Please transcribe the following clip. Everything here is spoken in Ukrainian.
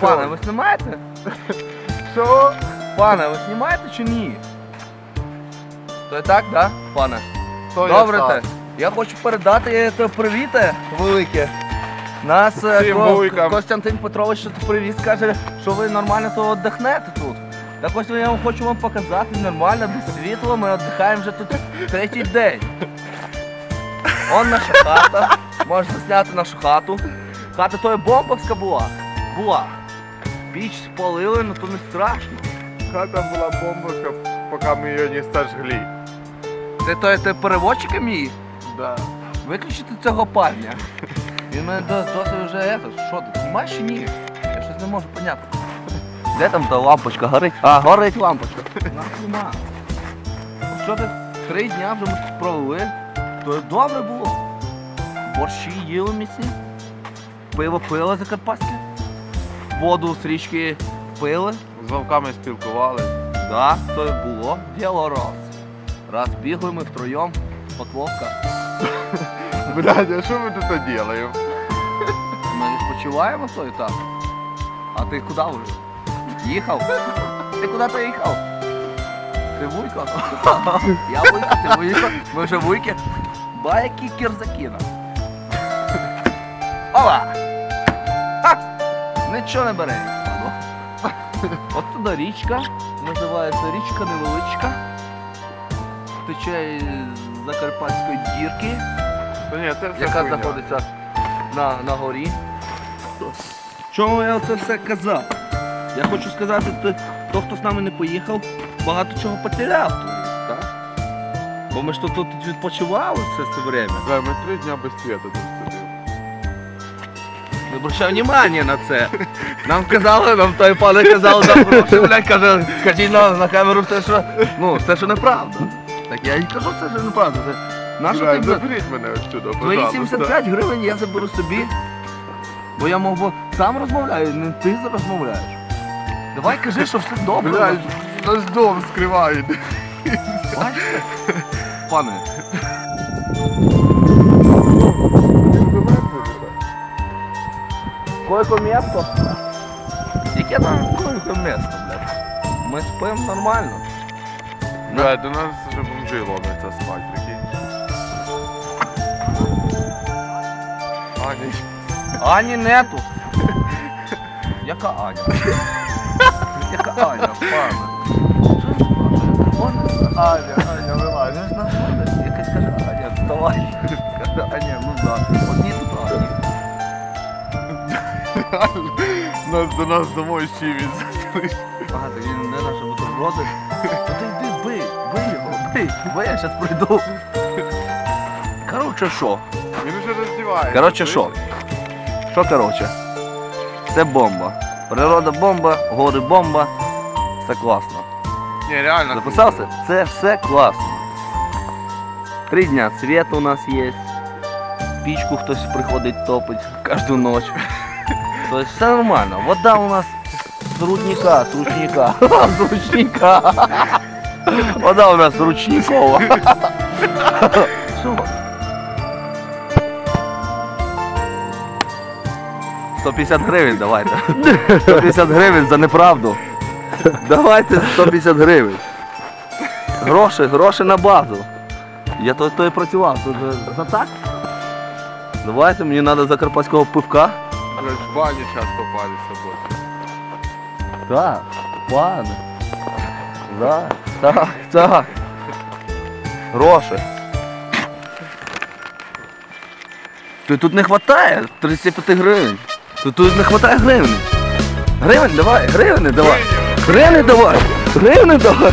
Пане, ви знімаєте? Що? Пане, ви знімаєте чи ні? То і так, да, пане? То Добре я те. Я хочу передати це привіте велике. Нас е, Всім Ко- вуйкам. Костянтин Петрович тут привіз, каже, що ви нормально то віддихнете тут. Так ось я вам хочу вам показати нормально, без світла, ми віддихаємо вже тут третій день. Он наша хата. Можна зняти нашу хату. Хата то є бомбовська була. Була. Піч спалили, ну то не страшно. Хата була бомбовка, поки ми її не сожгли. Це то є те переводчика мій. Да. Виключити цього парня. Він мене досить вже ето, що ти, знімаєш чи ні? Я щось не можу поняти. Де там та лампочка горить? А, горить лампочка. Нас нема. Що ти три дня вже ми провели, то добре було. Борщі їли місці, пиво пили закарпатське, воду з річки пили. З вовками спілкувалися. Да, то й було діло раз. Раз бігли ми втроєм, от вовка. Блядь, а що ми тут робимо? Ми відпочиваємо то і так. А ти куди вже? Їхав? Ти куди ти їхав? Ти вуйко? Я вуйко, ти вуйко. Ми вже вуйки. Ба, які кірзакіна. Ола! Нічого не бере. От туди річка. Називається річка невеличка. Тече з Закарпатської дірки Та ні, це все яка хуйня. знаходиться на, на горі. Чому я це все казав? Я хочу сказати, то, то, хто з нами не поїхав, багато чого потеряв тут, так? Бо ми ж тут, тут відпочивали все це время. Да, ми три дня без світу тут сидимо. Не обращав внимання на це. Нам казали, нам той пане казав, нам гроші, блядь, каже, скажіть на, на камеру все, що, ну, все, що неправда. Так я і кажу, все, що неправда. Це, нащо ти, Блядь, блядь, заберіть мене отсюда, Твої пожалуйста. 75 гривень я заберу собі. Бо я мов би сам розмовляю, не ти розмовляєш. Давай кажи, що все добре. Блядь, наш дом скривають. Бачите? Пане, койко місто? Яке там койко місто, блядь? Ми спимо нормально. Блядь, до нас вже бомжи ломляться спать, прикинь. Аня, Ані нету. Яка Аня? Яка Аня, пане? Аня, Аня, вилазь. Якась каже, Аня, вставай. Каже, Аня, ну да. Нас до нас домой чимось зайшли. Ага, так він не наше бутерброди. Та ти йди, бий, бий його, бий, бий, я зараз прийду. Коротше, що? Він вже роздівається. Коротше, що? Що коротше? Це бомба. Природа бомба, гори бомба. Все класно. Ні, реально. Записався? Це все класно. Три дня світ у нас є. Пічку хтось приходить топить кожну ніч. Тобто все нормально. Вода у нас з рудника, з ручника. З ручника. Вода у нас ручникова. Що? 150 гривень давайте. 150 гривень за неправду. Давайте 150 гривень. Гроші, гроші на базу. Я то, то і працював. За, за так? Давайте, мені треба закарпатського пивка. Блядь, в баню зараз попали. Так, пане. Да, так, так. Гроші. Тут, тут не вистачає 35 гривень. Тут, тут не вистачає гривень. Гривень давай, гривень давай. Гривень давай. Гривень давай.